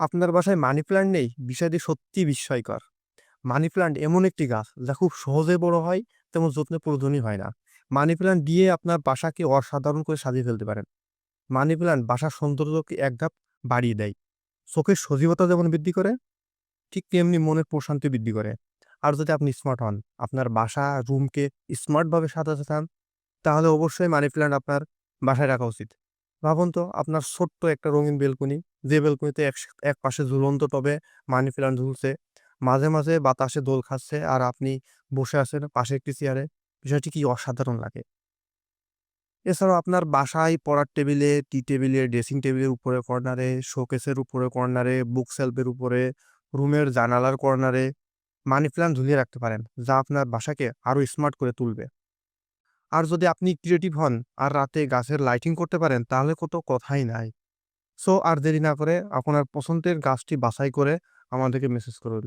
আপনার বাসায় money plant নেই, বিষয়টি সত্যি বিস্ময়কর। মানি প্ল্যান্ট এমন একটি গাছ যা খুব সহজে বড় হয়, তেমন যত্নে প্রয়োজনই হয় না। মানি প্ল্যান্ট দিয়ে আপনার বাসাকে অসাধারণ করে সাজিয়ে ফেলতে পারেন। মানি প্ল্যান্ট বাসার সৌন্দর্যকে এক ধাপ বাড়িয়ে দেয়। চোখের সজীবতা যেমন বৃদ্ধি করে, ঠিক তেমনি মনের প্রশান্তি বৃদ্ধি করে। আর যদি আপনি স্মার্ট হন, আপনার বাসা রুমকে স্মার্টভাবে সাজাতে চান, তাহলে অবশ্যই মানি প্ল্যান্ট আপনার বাসায় রাখা উচিত। ভাবুন তো, আপনার ছোট্ট একটা রঙিন বেলকনি যে বেলকনিতে এক এক পাশে ঝুলন্ত টবে মানি প্ল্যান্ট ঝুলছে, মাঝে মাঝে বাতাসে দোল খাচ্ছে আর আপনি বসে আছেন পাশে একটি চেয়ারে, বিষয়টি কি অসাধারণ লাগে? এছাড়াও আপনার বাসায় পড়ার টেবিলে, টি টেবিলে, ড্রেসিং টেবিলের উপরে কর্নারে, শোকেসের উপরে কর্নারে বুক সেলফের উপরে, রুমের জানালার কর্নারে মানি প্ল্যান্ট ঝুলিয়ে রাখতে পারেন, যা আপনার বাসাকে আরও স্মার্ট করে তুলবে। আর যদি আপনি ক্রিয়েটিভ হন আর রাতে গাছের লাইটিং করতে পারেন, তাহলে কত কথাই নাই। সো আর দেরি না করে আপনার পছন্দের গাছটি বাছাই করে আমাদেরকে মেসেজ করুন